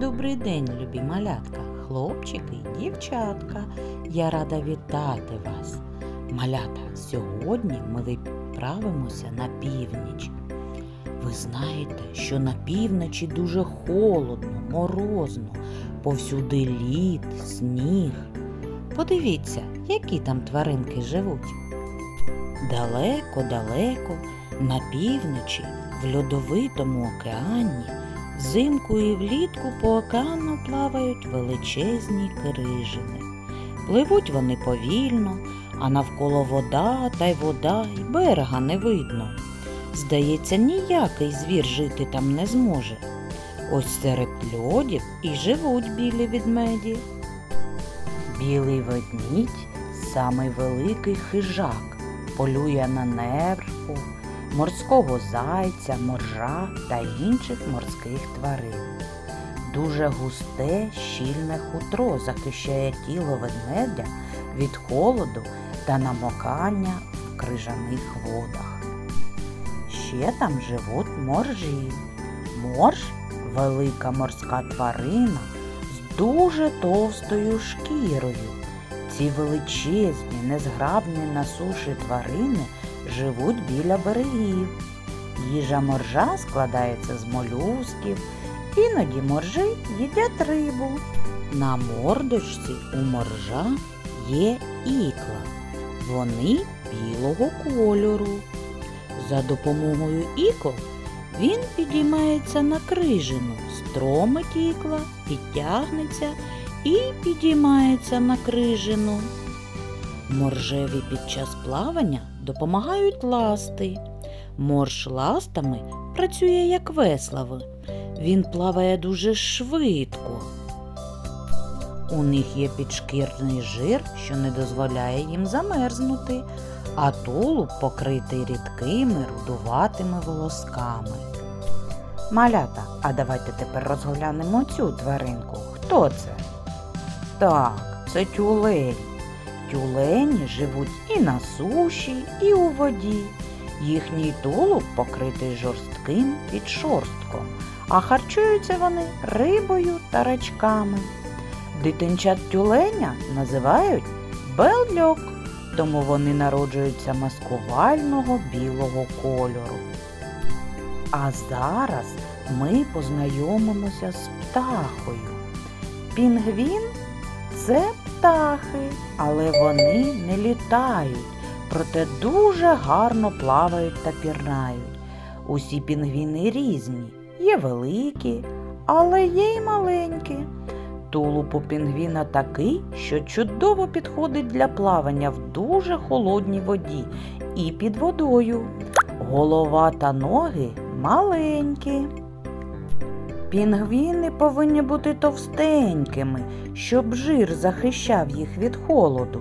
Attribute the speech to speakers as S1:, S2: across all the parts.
S1: Добрий день, любі малятка, хлопчики і дівчатка. Я рада вітати вас. Малята, сьогодні ми відправимося на північ. Ви знаєте, що на півночі дуже холодно, морозно, повсюди лід, сніг. Подивіться, які там тваринки живуть. Далеко-далеко, на півночі, в льодовитому океані, взимку і влітку по океану плавають величезні крижини. Пливуть вони повільно, а навколо вода та й вода, і берега не видно. Здається, ніякий звір жити там не зможе. Ось серед льодів і живуть білі ведмеді. Білий ведмідь самий великий хижак, полює на нерву, морського зайця, моржа та інших морських тварин. Дуже густе, щільне хутро захищає тіло ведмедя від холоду та намокання в крижаних водах. Ще там живуть моржі. Морж велика морська тварина з дуже товстою шкірою. Ці величезні, незграбні на суші тварини живуть біля берегів. Їжа моржа складається з молюсків, іноді моржі їдять рибу. На мордочці у моржа є ікла. Вони білого кольору. За допомогою ікол він підіймається на крижину, стромить ікла, підтягнеться і підіймається на крижину. Моржеві під час плавання допомагають ласти. Морж ластами працює як веслави. Він плаває дуже швидко. У них є підшкірний жир, що не дозволяє їм замерзнути, а тулуб покритий рідкими рудуватими волосками. Малята, а давайте тепер розглянемо цю тваринку. Хто це? Так, це тюлень. Тюлені живуть і на суші, і у воді. Їхній тулуб покритий жорстким підшорстком, а харчуються вони рибою та рачками. Дитинчат тюленя називають белльок, тому вони народжуються маскувального білого кольору. А зараз ми познайомимося з птахою. Пінгвін це птахи, але вони не літають, проте дуже гарно плавають та пірнають. Усі пінгвіни різні, є великі, але є й маленькі. Тулуб у пінгвіна такий, що чудово підходить для плавання в дуже холодній воді і під водою. Голова та ноги маленькі. Пінгвіни повинні бути товстенькими, щоб жир захищав їх від холоду.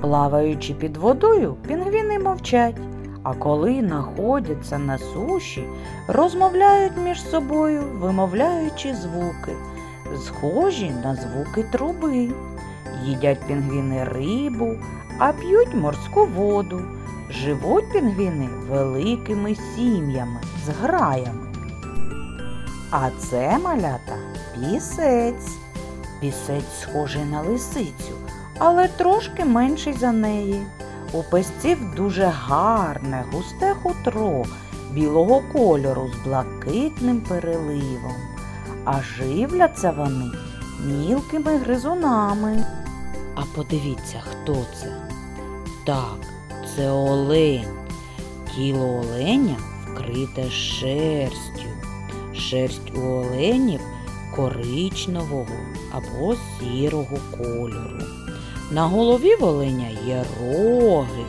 S1: Плаваючи під водою, пінгвіни мовчать, а коли знаходяться на суші, розмовляють між собою, вимовляючи звуки, схожі на звуки труби. Їдять пінгвіни рибу, а п'ють морську воду. Живуть пінгвіни великими сім'ями з граями. А це малята пісець. Пісець схожий на лисицю, але трошки менший за неї. У песців дуже гарне, густе хутро білого кольору з блакитним переливом. А живляться вони мілкими гризунами. А подивіться, хто це? Так, це олень. Тіло оленя вкрите шерстю. Шерсть у оленів коричневого або сірого кольору. На голові оленя є роги,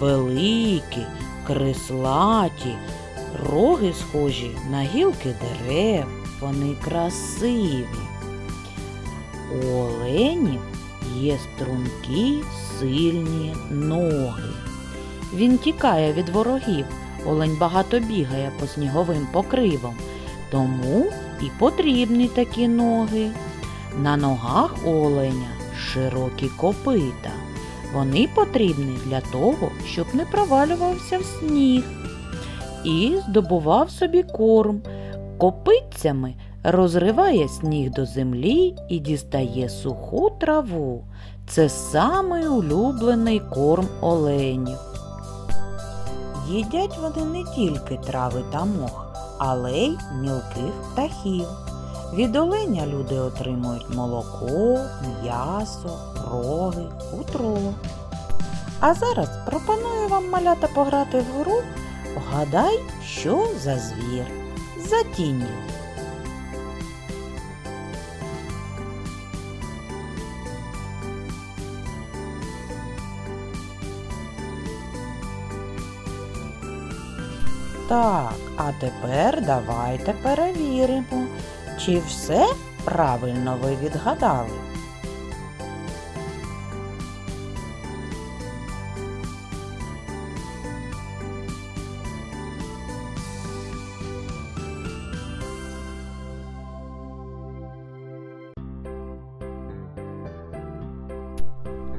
S1: великі, крислаті. Роги схожі на гілки дерев, вони красиві. У оленів є стрункі сильні ноги. Він тікає від ворогів, олень багато бігає по сніговим покривам, тому і потрібні такі ноги. На ногах оленя широкі копита. Вони потрібні для того, щоб не провалювався в сніг і здобував собі корм. Копитцями розриває сніг до землі і дістає суху траву. Це самий улюблений корм оленів. Їдять вони не тільки трави та мох, але й мілких птахів. Від оленя люди отримують молоко, м'ясо, роги, хутро. А зараз пропоную вам малята пограти в гру Гадай, що за звір за тінню. Так, а тепер давайте перевіримо, чи все правильно ви відгадали.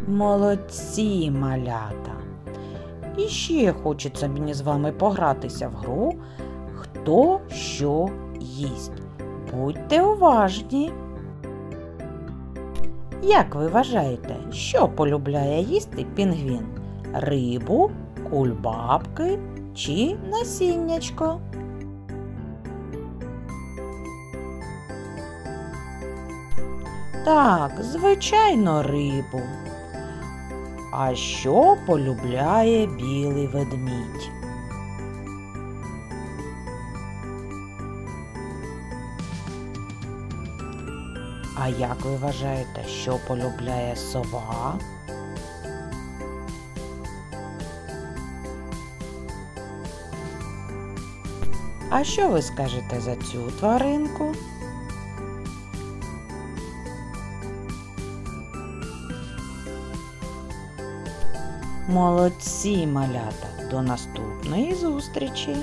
S1: Молодці, малята! І ще хочеться мені з вами погратися в гру Хто що їсть. Будьте уважні. Як ви вважаєте, що полюбляє їсти пінгвін? Рибу, кульбабки чи насіннячко? Так, звичайно, рибу. А що полюбляє білий ведмідь? А як ви вважаєте, що полюбляє сова? А що ви скажете за цю тваринку? Молодці, малята! До наступної зустрічі!